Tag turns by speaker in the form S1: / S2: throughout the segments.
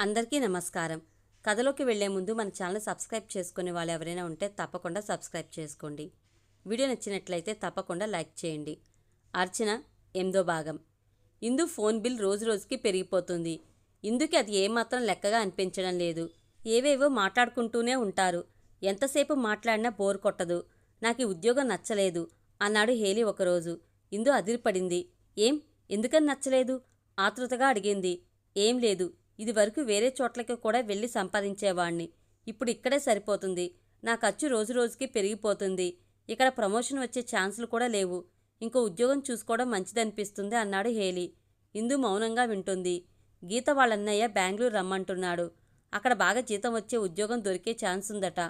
S1: అందరికీ నమస్కారం. కథలోకి వెళ్ళే ముందు మన ఛానల్ సబ్స్క్రైబ్ చేసుకునే వాళ్ళు ఎవరైనా ఉంటే తప్పకుండా సబ్స్క్రైబ్ చేసుకోండి. వీడియో నచ్చినట్లయితే తప్పకుండా లైక్ చేయండి. అర్చన ఎనిమిదో భాగం. ఇందు ఫోన్ బిల్ రోజు రోజుకి పెరిగిపోతుంది. ఇందుకి అది ఏమాత్రం లెక్కగా అనిపించడం లేదు. ఏవేవో మాట్లాడుకుంటూనే ఉంటారు. ఎంతసేపు మాట్లాడినా బోర్ కొట్టదు. నాకు ఈ ఉద్యోగం నచ్చలేదు అన్నాడు హేలి ఒకరోజు. ఇందు అదిరిపడింది. ఏం? ఎందుకని నచ్చలేదు? ఆతృతగా అడిగింది. ఏం లేదు. ఇది వరకు వేరే చోట్లకి కూడా వెళ్ళి సంపాదించేవాణ్ణి. ఇప్పుడు ఇక్కడే సరిపోతుంది. నా ఖర్చు రోజు రోజుకి పెరిగిపోతుంది. ఇక్కడ ప్రమోషన్ వచ్చే ఛాన్సులు కూడా లేవు. ఇంకో ఉద్యోగం చూసుకోవడం మంచిదనిపిస్తుంది అన్నాడు హేలీ. ఇందు మౌనంగా వింటుంది. గీత వాళ్ళన్నయ్య బెంగళూరు రమ్మంటున్నాడు. అక్కడ బాగా జీతం వచ్చే ఉద్యోగం దొరికే ఛాన్స్ ఉందట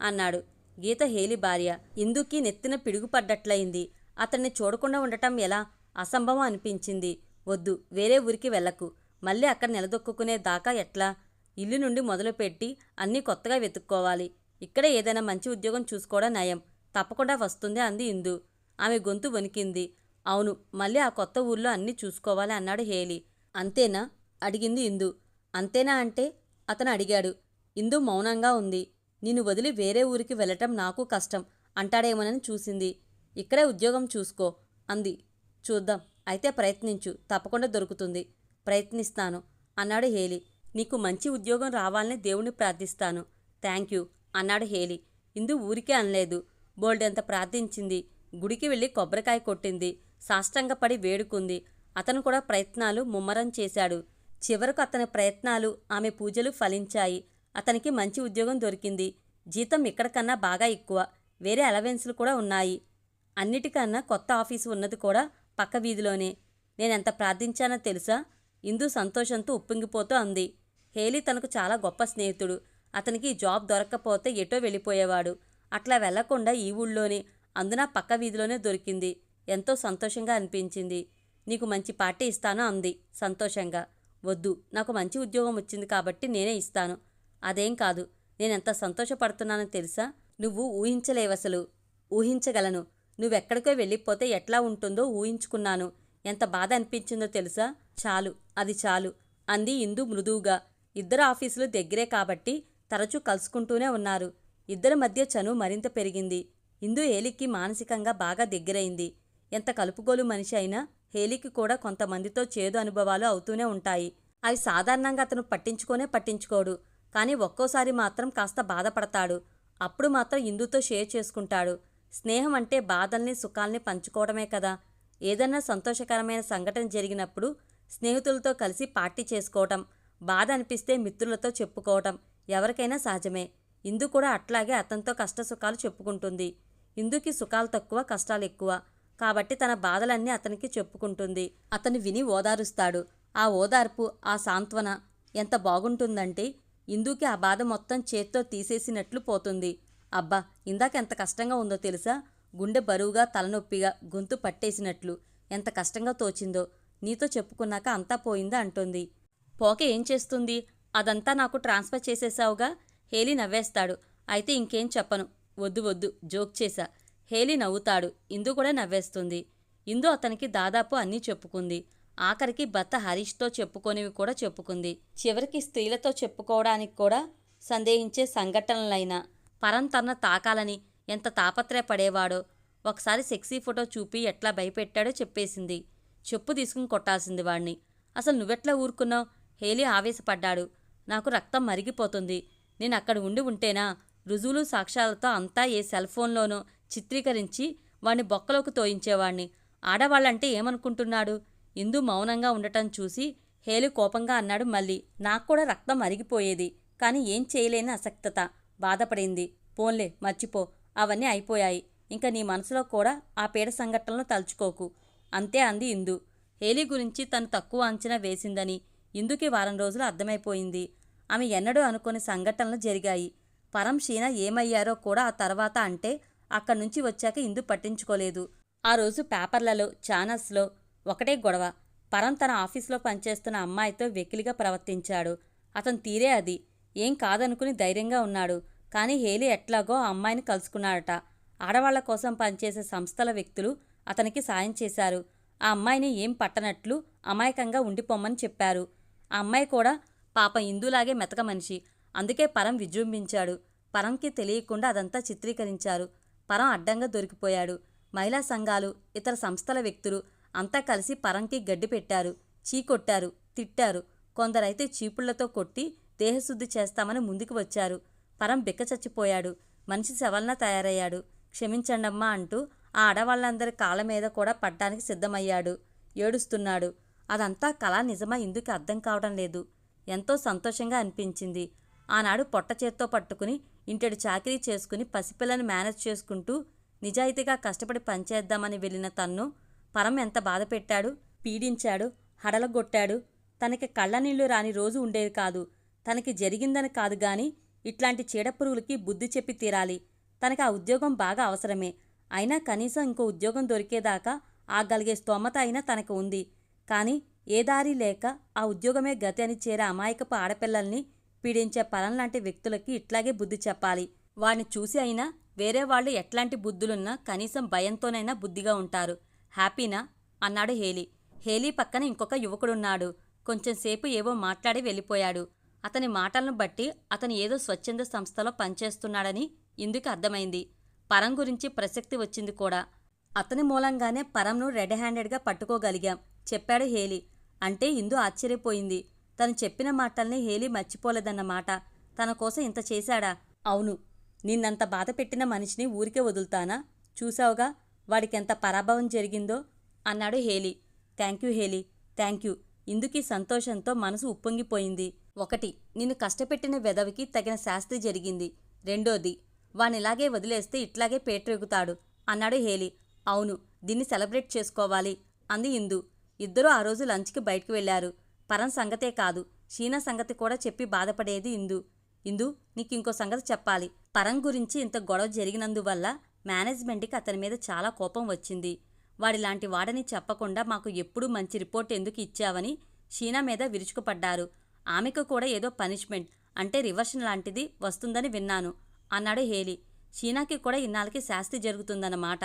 S1: అన్నాడు గీత హేలి భార్య. ఇందుకి నెత్తిన పిడుగుపడ్డట్లయింది. అతన్ని చూడకుండా ఉండటం ఎలా? అసంభవం అనిపించింది. వద్దు వేరే ఊరికి వెళ్ళకు. మళ్ళీ అక్కడ నిలదొక్కునే దాకా ఎట్లా? ఇల్లు నుండి మొదలుపెట్టి అన్నీ కొత్తగా వెతుక్కోవాలి. ఇక్కడే ఏదైనా మంచి ఉద్యోగం చూసుకోవడం నయం. తప్పకుండా వస్తుంది అంది ఇందు. ఆమె గొంతు వణికింది. అవును మళ్ళీ ఆ కొత్త ఊర్లో అన్నీ చూసుకోవాలి అన్నాడు హేలి అంతేనా? అడిగింది ఇందు. అంతేనా అంటే? అతను అడిగాడు. ఇందు మౌనంగా ఉంది. నిన్ను వదిలి వేరే ఊరికి వెళ్ళటం నాకు కష్టం అంటాడేమోనని చూసింది. ఇక్కడే ఉద్యోగం చూసుకో అంది. చూద్దాం. అయితే ప్రయత్నించు. తప్పకుండా దొరుకుతుంది. ప్రయత్నిస్తాను అన్నాడు హేలీ. నీకు మంచి ఉద్యోగం రావాలని దేవుణ్ణి ప్రార్థిస్తాను. థ్యాంక్ యూ అన్నాడు హేలీ. ఇందు ఊరికే అనలేదు. బోల్డెంత ప్రార్థించింది. గుడికి వెళ్ళి కొబ్బరికాయ కొట్టింది. సాష్టంగపడి వేడుకుంది. అతను కూడా ప్రయత్నాలు ముమ్మరం చేశాడు. చివరకు అతని ప్రయత్నాలు ఆమె పూజలు ఫలించాయి. అతనికి మంచి ఉద్యోగం దొరికింది. జీతం ఇక్కడికన్నా బాగా ఎక్కువ. వేరే అలవెన్స్లు కూడా ఉన్నాయి. అన్నిటికన్నా కొత్త ఆఫీసు ఉన్నది కూడా పక్క వీధిలోనే. నేనెంత ప్రార్థించానో తెలుసా? ఇందు సంతోషంతో ఉప్పొంగిపోతూ అంది. హేలీ తనకు చాలా గొప్ప స్నేహితుడు. అతనికి జాబ్ దొరక్కపోతే ఎటో వెళ్ళిపోయేవాడు. అట్లా వెళ్ళకుండా ఈ ఊళ్ళోనే అందున పక్క వీధిలోనే దొరికింది. ఎంతో సంతోషంగా అనిపించింది. నీకు మంచి పార్టీ ఇస్తాను అంది సంతోషంగా. వద్దు నాకు మంచి ఉద్యోగం వచ్చింది కాబట్టి నేనే ఇస్తాను. అదేం కాదు నేనెంత సంతోషపడుతున్నానో తెలుసా? నువ్వు ఊహించలేవసలు. ఊహించగలను. నువ్వెక్కడికో వెళ్ళిపోతే ఎట్లా ఉంటుందో ఊహించుకున్నాను. ఎంత బాధ అనిపించిందో తెలుసా? చాలు అది చాలు అంది ఇందు మృదువుగా. ఇద్దరు ఆఫీసులు దగ్గరే కాబట్టి తరచూ కలుసుకుంటూనే ఉన్నారు. ఇద్దరి మధ్య చనువు మరింత పెరిగింది. ఇందు హేలిక్కి మానసికంగా బాగా దగ్గరైంది. ఎంత కలుపుగోలు మనిషి అయినా హేలికి కూడా కొంతమందితో చేదు అనుభవాలు అవుతూనే ఉంటాయి. అవి సాధారణంగా అతను పట్టించుకోనే పట్టించుకోడు. కానీ ఒక్కోసారి మాత్రం కాస్త బాధపడతాడు. అప్పుడు మాత్రం ఇందుతో షేర్ చేసుకుంటాడు. స్నేహం అంటే బాధల్ని సుఖాల్ని పంచుకోవడమే కదా. ఏదన్నా సంతోషకరమైన సంఘటన జరిగినప్పుడు స్నేహితులతో కలిసి పార్టీ చేసుకోవటం బాధ అనిపిస్తే మిత్రులతో చెప్పుకోవటం ఎవరికైనా సహజమే. ఇందు కూడా అట్లాగే అతనితో కష్టసుఖాలు చెప్పుకుంటుంది. ఇందుకి సుఖాలు తక్కువ కష్టాలు ఎక్కువ. కాబట్టి తన బాధలన్నీ అతనికి చెప్పుకుంటుంది. అతను విని ఓదారుస్తాడు. ఆ ఓదార్పు ఆ సాంత్వన ఎంత బాగుంటుందంటే ఇందుకి ఆ బాధ మొత్తం చేత్తో తీసేసినట్లు పోతుంది. అబ్బా! ఇందాక ఎంత కష్టంగా ఉందో తెలుసా? గుండె బరువుగా తలనొప్పిగా గొంతు పట్టేసినట్లు ఎంత కష్టంగా తోచిందో నీతో చెప్పుకున్నాక అంతా పోయిందా అంటుంది. పోక ఏం చేస్తుంది? అదంతా నాకు ట్రాన్స్ఫర్ చేసేసావుగా? హేలీ నవ్వేస్తాడు. అయితే ఇంకేం చెప్పను. వద్దు వద్దు జోక్ చేశా. హేలీ నవ్వుతాడు. ఇందు కూడా నవ్వేస్తుంది. ఇందు అతనికి దాదాపు అన్నీ చెప్పుకుంది. ఆఖరికి భర్త హరీష్తో చెప్పుకొనివి కూడా చెప్పుకుంది. చివరికి స్త్రీలతో చెప్పుకోవడానికి కూడా సందేహించే సంఘటనలైనా. పరం తన తాకాలని ఎంత తాపత్రయపడేవాడో. ఒకసారి సెక్సీ ఫోటో చూపి ఎట్లా భయపెట్టాడో చెప్పేసింది. చెప్పు తీసుకుని కొట్టాల్సింది వాణ్ణి. అసలు నువ్వెట్లా ఊరుకున్నావు? హేలీ ఆవేశపడ్డాడు. నాకు రక్తం మరిగిపోతుంది. నేను అక్కడ ఉండి ఉంటేనా? రుజువులు సాక్ష్యాలతో అంతా ఏ సెల్ ఫోన్లోనో చిత్రీకరించి వాణ్ణి బొక్కలోకి తోయించేవాణ్ణి. ఆడవాళ్ళంటే ఏమనుకుంటున్నాడు? ఇందు మౌనంగా ఉండటం చూసి హేలు కోపంగా అన్నాడు మళ్ళీ. నాకు కూడా రక్తం మరిగిపోయేది. కానీ ఏం చేయలేని అసక్తత. బాధపడింది. పోన్లే మర్చిపో. అవన్నీ అయిపోయాయి. ఇంకా నీ మనసులో కూడా ఆ పీడ సంఘటనలు తలుచుకోకు. అంతే అంది ఇందు. హేలీ గురించి తను తక్కువ అంచనా వేసిందని ఇందుకి వారం రోజులు అర్థమైపోయింది. ఆమె ఎన్నడూ అనుకుని సంఘటనలు జరిగాయి. పరం షీన ఏమయ్యారో కూడా ఆ తర్వాత అంటే అక్కడి నుంచి వచ్చాక ఇందు పట్టించుకోలేదు. ఆ రోజు పేపర్లలో ఛానల్స్లో ఒకటే గొడవ. పరం తన ఆఫీస్లో పనిచేస్తున్న అమ్మాయితో వెకిలిగా ప్రవర్తించాడు. అతను తీరే అది. ఏం కాదనుకుని ధైర్యంగా ఉన్నాడు. కానీ హేలీ ఎట్లాగో ఆ అమ్మాయిని కలుసుకున్నాడట. ఆడవాళ్ళ కోసం పనిచేసే సంస్థల వ్యక్తులు అతనికి సాయం చేశారు. ఆ అమ్మాయిని ఏం పట్టనట్లు అమాయకంగా ఉండిపోమ్మని చెప్పారు. ఆ అమ్మాయి కూడా పాప ఇందులాగే మెతక మనిషి. అందుకే పరం విజృంభించాడు. పరంకి తెలియకుండా అదంతా చిత్రీకరించారు. పరం అడ్డంగా దొరికిపోయాడు. మహిళా సంఘాలు ఇతర సంస్థల వ్యక్తులు అంతా కలిసి పరంకి గడ్డి పెట్టారు. చీకొట్టారు తిట్టారు. కొందరైతే చీపుళ్ళతో కొట్టి దేహశుద్ధి చేస్తామని ముందుకు వచ్చారు. పరం బిక్క చచ్చిపోయాడు. మనిషి శవలన తయారయ్యాడు. క్షమించండమ్మా అంటూ ఆ ఆడవాళ్ళందరి కాళ్ళ మీద కూడా పడ్డానికి సిద్ధమయ్యాడు. ఏడుస్తున్నాడు. అదంతా కళ నిజమా ఇందుకు అర్థం కావడం లేదు. ఎంతో సంతోషంగా అనిపించింది. ఆనాడు పొట్ట చేత్తో పట్టుకుని ఇంటడు చాకరీ చేసుకుని పసిపిల్లని మేనేజ్ చేసుకుంటూ నిజాయితీగా కష్టపడి పనిచేద్దామని వెళ్ళిన తన్ను పరం ఎంత బాధ పెట్టాడు పీడించాడు హడలగొట్టాడు. తనకి కళ్ళనీళ్ళు రాని రోజు ఉండేది కాదు. తనకి జరిగిందని కాదు గాని ఇట్లాంటి చీడపురుగులకి బుద్ధి చెప్పి తీరాలి. తనకి ఆ ఉద్యోగం బాగా అవసరమే. అయినా కనీసం ఇంకో ఉద్యోగం దొరికేదాకా ఆగలిగే స్తోమత అయినా తనకు ఉంది. కానీ ఏ దారి లేక ఆ ఉద్యోగమే గతి అని చేరే అమాయకపు ఆడపిల్లల్ని పీడించే పరం లాంటి వ్యక్తులకి ఇట్లాగే బుద్ధి చెప్పాలి. వాడిని చూసి అయినా వేరే వాళ్ళు ఎట్లాంటి బుద్ధులున్నా కనీసం భయంతోనైనా బుద్ధిగా ఉంటారు. హ్యాపీనా? అన్నాడు హేలీ. హేలీ పక్కన ఇంకొక యువకుడున్నాడు. కొంచెంసేపు ఏవో మాట్లాడి వెళ్ళిపోయాడు. అతని మాటలను బట్టి అతను ఏదో స్వచ్ఛంద సంస్థలో పనిచేస్తున్నాడని ఇందుకు అర్థమైంది. పరం గురించి ప్రసక్తి వచ్చింది కూడా. అతని మూలంగానే పరంను రెడ్ హ్యాండెడ్గా పట్టుకోగలిగాం చెప్పాడు హేలీ. అంటే ఇందు ఆశ్చర్యపోయింది. తను చెప్పిన మాటల్ని హేలీ మర్చిపోలేదన్నమాట. తన కోసం ఇంత చేశాడా? అవును. నిన్నంత బాధ పెట్టిన మనిషిని ఊరికే వదులుతానా? చూసావుగా వాడికెంత పరాభవం జరిగిందో? అన్నాడు Haley. Thank you Haley. Thank you ఇందుకీ సంతోషంతో మనసు ఉప్పొంగిపోయింది. ఒకటి నిన్ను కష్టపెట్టిన వెదవికి తగిన శాస్త్రి జరిగింది. రెండోది వానిలాగే వదిలేస్తే ఇట్లాగే పేటరెగుతాడు అన్నాడు హేలీ. అవును దీన్ని సెలబ్రేట్ చేసుకోవాలి అంది ఇందు. ఇద్దరూ ఆ రోజు లంచ్కి బయటకు వెళ్ళారు పరం సంగతే కాదు షీనా సంగతి కూడా చెప్పి బాధపడేది ఇందు. ఇందు నీకు ఇంకో సంగతి చెప్పాలి. పరం గురించి ఇంత గొడవ జరిగినందువల్ల మేనేజ్మెంట్కి అతని మీద చాలా కోపం వచ్చింది. వాడిలాంటి వాడని చెప్పకుండా మాకు ఎప్పుడూ మంచి రిపోర్ట్ ఎందుకు ఇచ్చావని షీనా మీద విరుచుకుపడ్డారు. ఆమెకు కూడా ఏదో పనిష్మెంట్ అంటే రివర్షన్ లాంటిది వస్తుందని విన్నాను అన్నాడు హేలీ. షీనాకి కూడా ఇన్నాళ్ళకి శాస్తి జరుగుతుందన్నమాట.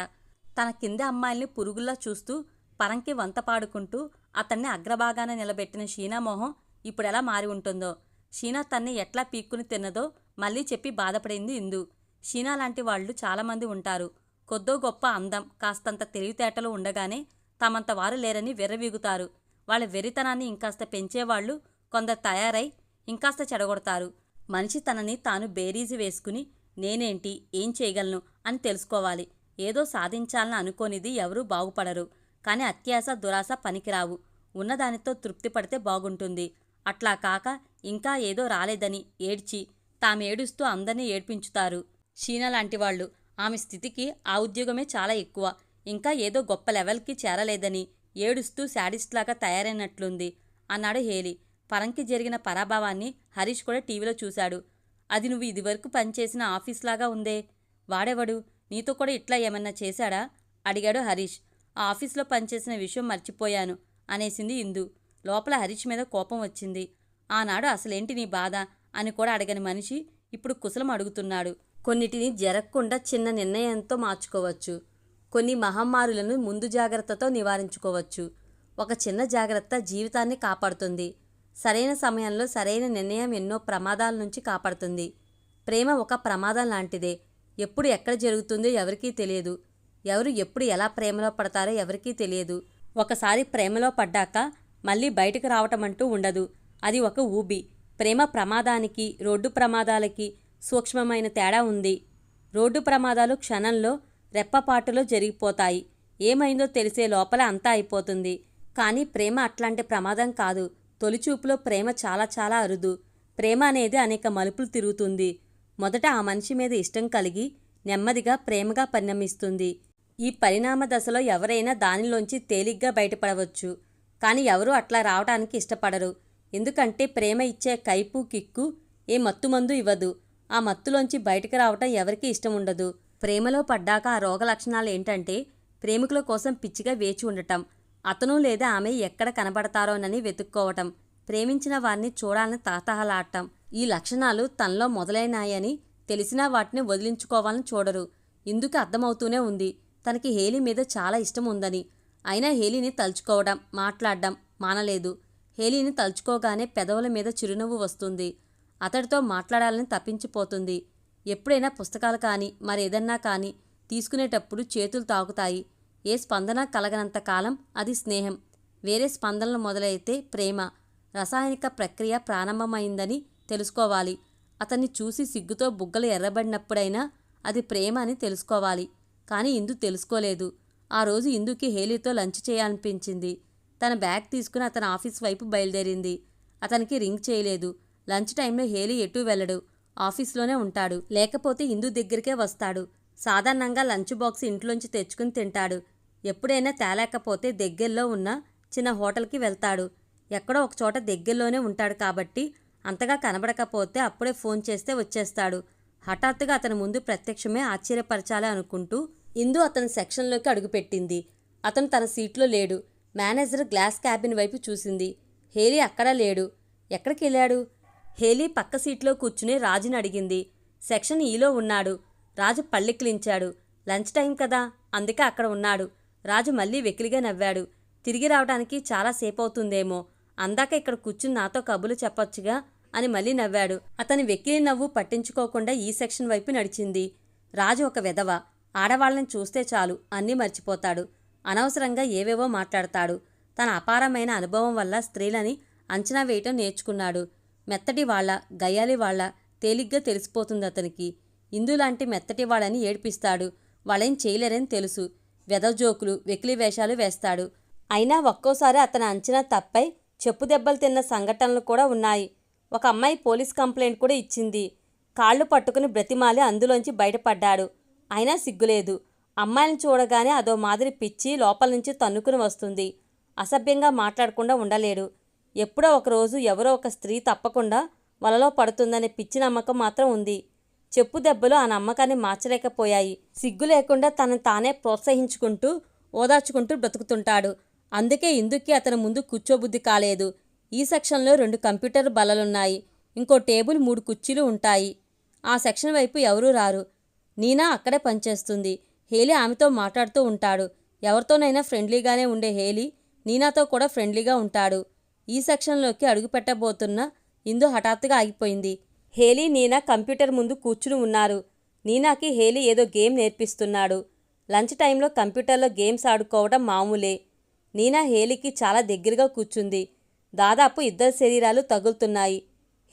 S1: తన కింద అమ్మాయిల్ని పురుగుల్లా చూస్తూ పరంకి వంత పాడుకుంటూ అతన్ని అగ్రభాగాన నిలబెట్టిన షీనా మొహం ఇప్పుడెలా మారి ఉంటుందో? షీనా తన్ని ఎట్లా పీక్కుని తిన్నదో మళ్ళీ చెప్పి బాధపడింది ఇందు. షీనా లాంటి వాళ్ళు చాలామంది ఉంటారు. కొద్దో గొప్ప అందం కాస్తంత తెలివితేటలు ఉండగానే తమంత వారు లేరని వెర్రవీగుతారు. వాళ్ళ వెరితనాన్ని ఇంకాస్త పెంచేవాళ్ళు కొందరు తయారై ఇంకాస్త చెడగొడతారు. మనిషి తనని తాను బేరీజు వేసుకుని నేనేంటి? ఏం చేయగలను? అని తెలుసుకోవాలి. ఏదో సాధించాలని అనుకోనిది ఎవరూ బాగుపడరు. కానీ అత్యాస దురాశ పనికిరావు. ఉన్నదానితో తృప్తి పడితే బాగుంటుంది. అట్లా కాక ఇంకా ఏదో రాలేదని ఏడ్చి తామేడుస్తూ అందరినీ ఏడ్పించుతారు. షీనా లాంటి వాళ్ళు. ఆమె స్థితికి ఆ ఉద్యోగమే చాలా ఎక్కువ. ఇంకా ఏదో గొప్ప లెవెల్కి చేరలేదని ఏడుస్తూ శాడిస్ట్లాగా తయారైనట్లుంది. అన్నాడు హేలీ. పరంకి జరిగిన పరాభవాన్ని హరీష్ కూడా టీవీలో చూశాడు. అది నువ్వు ఇదివరకు పనిచేసిన ఆఫీస్లాగా ఉందే. వాడెవడు? నీతో కూడా ఇట్లా ఏమన్నా చేశాడా? అడిగాడు హరీష్. ఆ ఆఫీస్లో పనిచేసిన విషయం మర్చిపోయాను అనేసింది ఇందు. లోపల హరీష్ మీద కోపం వచ్చింది. ఆనాడు అసలేంటి నీ బాధ? అని కూడా అడగని మనిషి ఇప్పుడు కుశలం అడుగుతున్నాడు. కొన్నిటిని జరగకుండా చిన్న నిర్ణయంతో మార్చుకోవచ్చు. కొన్ని మహమ్మారులను ముందు జాగ్రత్తతో నివారించుకోవచ్చు. ఒక చిన్న జాగ్రత్త జీవితాన్ని కాపాడుతుంది. సరైన సమయంలో సరైన నిర్ణయం ఎన్నో ప్రమాదాల నుంచి కాపాడుతుంది. ప్రేమ ఒక ప్రమాదం లాంటిదే. ఎప్పుడు ఎక్కడ జరుగుతుందో ఎవరికీ తెలియదు. ఎవరు ఎప్పుడు ఎలా ప్రేమలో పడతారో ఎవరికీ తెలియదు. ఒకసారి ప్రేమలో పడ్డాక మళ్ళీ బయటకు రావటం అంటూ ఉండదు. అది ఒక ఊబి. ప్రేమ ప్రమాదానికి రోడ్డు ప్రమాదాలకి సూక్ష్మమైన తేడా ఉంది. రోడ్డు ప్రమాదాలు క్షణంలో రెప్పపాటులో జరిగిపోతాయి. ఏమైందో తెలిసే లోపల అంతా అయిపోతుంది. కానీ ప్రేమ అట్లాంటి ప్రమాదం కాదు. తొలిచూపులో ప్రేమ చాలా చాలా అరుదు. ప్రేమ అనేది అనేక మలుపులు తిరుగుతుంది. మొదట ఆ మనిషి మీద ఇష్టం కలిగి నెమ్మదిగా ప్రేమగా పరిణమిస్తుంది. ఈ పరిణామ దశలో ఎవరైనా దానిలోంచి తేలిగ్గా బయటపడవచ్చు. కానీ ఎవరూ అట్లా రావడానికి ఇష్టపడరు. ఎందుకంటే ప్రేమ ఇచ్చే కైపు కిక్కు ఏ మత్తుమందు ఇవ్వదు. ఆ మత్తులోంచి బయటకు రావటం ఎవరికీ ఇష్టం ఉండదు. ప్రేమలో పడ్డాక ఆ రోగ లక్షణాలు ఏంటంటే ప్రేమికుల కోసం పిచ్చిగా వేచి ఉండటం. అతను లేదా ఆమె ఎక్కడ కనబడతారోనని వెతుక్కోవటం ప్రేమించిన వారిని చూడాలని తాతహలాడటం ఈ లక్షణాలు తనలో మొదలైనాయని తెలిసినా వాటిని వదిలించుకోవాలని చూడరు. ఇందుకు అర్థమవుతూనే ఉంది. తనకి హేలి మీద చాలా ఇష్టం ఉందని. అయినా హేలిని తలుచుకోవడం మాట్లాడడం మానలేదు. హేలీని తలుచుకోగానే పెదవుల మీద చిరునవ్వు వస్తుంది. అతడితో మాట్లాడాలని తప్పించిపోతుంది. ఎప్పుడైనా పుస్తకాలు కానీ మరేదన్నా కానీ తీసుకునేటప్పుడు చేతులు తాకుతాయి. ఏ స్పందన కలగనంత కాలం అది స్నేహం. వేరే స్పందనలు మొదలైతే ప్రేమ. రసాయనిక ప్రక్రియ ప్రారంభమైందని తెలుసుకోవాలి. అతన్ని చూసి సిగ్గుతో బుగ్గలు ఎర్రబడినప్పుడైనా అది ప్రేమ అని తెలుసుకోవాలి. కానీ ఇందు తెలుసుకోలేదు. ఆ రోజు ఇందుకి హేలీతో లంచ్ చేయాలనిపించింది. తన బ్యాగ్ తీసుకుని అతని ఆఫీస్ వైపు బయలుదేరింది. అతనికి రింగ్ చేయలేదు. లంచ్ టైంలో హేలీ ఎటూ వెళ్ళడు. ఆఫీస్లోనే ఉంటాడు. లేకపోతే ఇందు దగ్గరికే వస్తాడు. సాధారణంగా లంచ్ బాక్స్ ఇంట్లోంచి తెచ్చుకుని తింటాడు. ఎప్పుడైనా తేలేకపోతే దగ్గరలో ఉన్న చిన్న హోటల్కి వెళ్తాడు. ఎక్కడో ఒకచోట దగ్గరలోనే ఉంటాడు కాబట్టి అంతగా కనబడకపోతే అప్పుడే ఫోన్ చేస్తే వచ్చేస్తాడు. హఠాత్తుగా అతని ముందు ప్రత్యక్షమే ఆశ్చర్యపరచాలి అనుకుంటూ ఇందు అతని సెక్షన్లోకి అడుగుపెట్టింది. అతను తన సీట్లో లేడు. మేనేజర్ గ్లాస్ క్యాబిన్ వైపు చూసింది. హేలీ అక్కడా లేడు. ఎక్కడికి వెళ్ళాడు? హేలీ పక్క సీట్లో కూర్చుని రాజుని అడిగింది. సెక్షన్ ఈలో ఉన్నాడు. రాజు పళ్ళెక్కిలించాడు. లంచ్ టైం కదా. అందుకే అక్కడ ఉన్నాడు. రాజు మళ్ళీ వెకిలిగా నవ్వాడు. తిరిగి రావడానికి చాలా అవుతుందేమో అందాక ఇక్కడ కూర్చుని నాతో కబులు చెప్పొచ్చుగా అని మళ్ళీ నవ్వాడు. అతని వెకిలి నవ్వు పట్టించుకోకుండా ఈ సెక్షన్ వైపు నడిచింది. రాజు ఒక వెధవ. ఆడవాళ్ళని చూస్తే చాలు అన్నీ మర్చిపోతాడు. అనవసరంగా ఏవేవో మాట్లాడతాడు. తన అపారమైన అనుభవం వల్ల స్త్రీలని అంచనా వేయటం నేర్చుకున్నాడు. మెత్తటి వాళ్ళ గయ్యాలి వాళ్ళ తేలిగ్గా తెలిసిపోతుంది అతనికి. ఇందులాంటి మెత్తటి వాళ్ళని ఏడిపిస్తాడు. వాళ్ళేం చేయలేరని తెలుసు. వెదజోకులు వెకిలి వేషాలు వేస్తాడు. అయినా ఒక్కోసారి అతని అంచనా తప్పై చెప్పు దెబ్బలు తిన్న సంఘటనలు కూడా ఉన్నాయి. ఒక అమ్మాయి పోలీస్ కంప్లైంట్ కూడా ఇచ్చింది. కాళ్ళు పట్టుకుని బ్రతిమాలి అందులోంచి బయటపడ్డాడు. అయినా సిగ్గులేదు. అమ్మాయిని చూడగానే అదో మాదిరి పిచ్చి లోపల నుంచి తన్నుకుని వస్తుంది. అసభ్యంగా మాట్లాడకుండా ఉండలేడు. ఎప్పుడో ఒకరోజు ఎవరో ఒక స్త్రీ తప్పకుండా వలలో పడుతుందనే పిచ్చి నమ్మకం మాత్రం ఉంది. చెప్పు దెబ్బలు ఆ నమ్మకాన్ని మార్చలేకపోయాయి. సిగ్గు లేకుండా తనను తానే ప్రోత్సహించుకుంటూ ఓదార్చుకుంటూ బ్రతుకుతుంటాడు. అందుకే ఇందుకి అతని ముందు కూర్చోబుద్ధి కాలేదు. ఈ సెక్షన్లో రెండు కంప్యూటర్ బల్లలున్నాయి. ఇంకో టేబుల్ మూడు కుర్చీలు ఉంటాయి. ఆ సెక్షన్ వైపు ఎవరూ రారు. నీనా అక్కడే పనిచేస్తుంది. హేలీ ఆమెతో మాట్లాడుతూ ఉంటాడు. ఎవరితోనైనా ఫ్రెండ్లీగానే ఉండే హేలీ నీనాతో కూడా ఫ్రెండ్లీగా ఉంటాడు. ఈ సెక్షన్లోకి అడుగు పెట్టబోతున్న ఇందు హఠాత్తుగా ఆగిపోయింది. హేలీ నీనా కంప్యూటర్ ముందు కూర్చుని ఉన్నారు. నీనాకి హేలీ ఏదో గేమ్ నేర్పిస్తున్నాడు. లంచ్ టైంలో కంప్యూటర్లో గేమ్స్ ఆడుకోవడం మామూలే. నీనా హేలీకి చాలా దగ్గరగా కూర్చుంది. దాదాపు ఇద్దరు శరీరాలు తగులుతున్నాయి.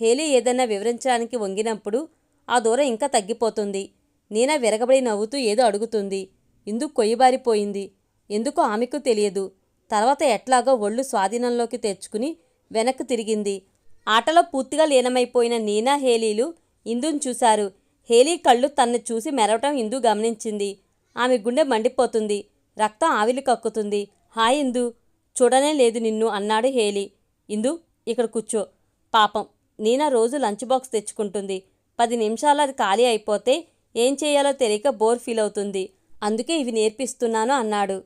S1: హేలీ ఏదన్నా వివరించడానికి వంగినప్పుడు ఆ దూరం ఇంకా తగ్గిపోతుంది. నీనా విరగబడి నవ్వుతూ ఏదో అడుగుతుంది. ఇందుకు కొయ్యబారిపోయింది? ఎందుకో ఆమెకు తెలియదు. తర్వాత ఎట్లాగో ఒళ్ళు స్వాధీనంలోకి తెచ్చుకుని వెనక్కి తిరిగింది. ఆటలో పూర్తిగా లీనమైపోయిన నీనా హేలీలు ఇందుని చూశారు. హేలీ కళ్ళు తన్ను చూసి మెరవటం ఇందు గమనించింది. ఆమె గుండె మండిపోతుంది. రక్తం ఆవిలి కక్కుతుంది. హాయ్ ఇందు. చూడనే లేదు నిన్ను అన్నాడు హేలీ. ఇందు ఇక్కడ కూర్చో. పాపం నీనా రోజు లంచ్ బాక్స్ తెచ్చుకుంటుంది. పది నిమిషాలు అది ఖాళీ అయిపోతే ఏం చేయాలో తెలియక బోర్ ఫీల్ అవుతుంది. అందుకే ఇవి నేర్పిస్తున్నాను అన్నాడు.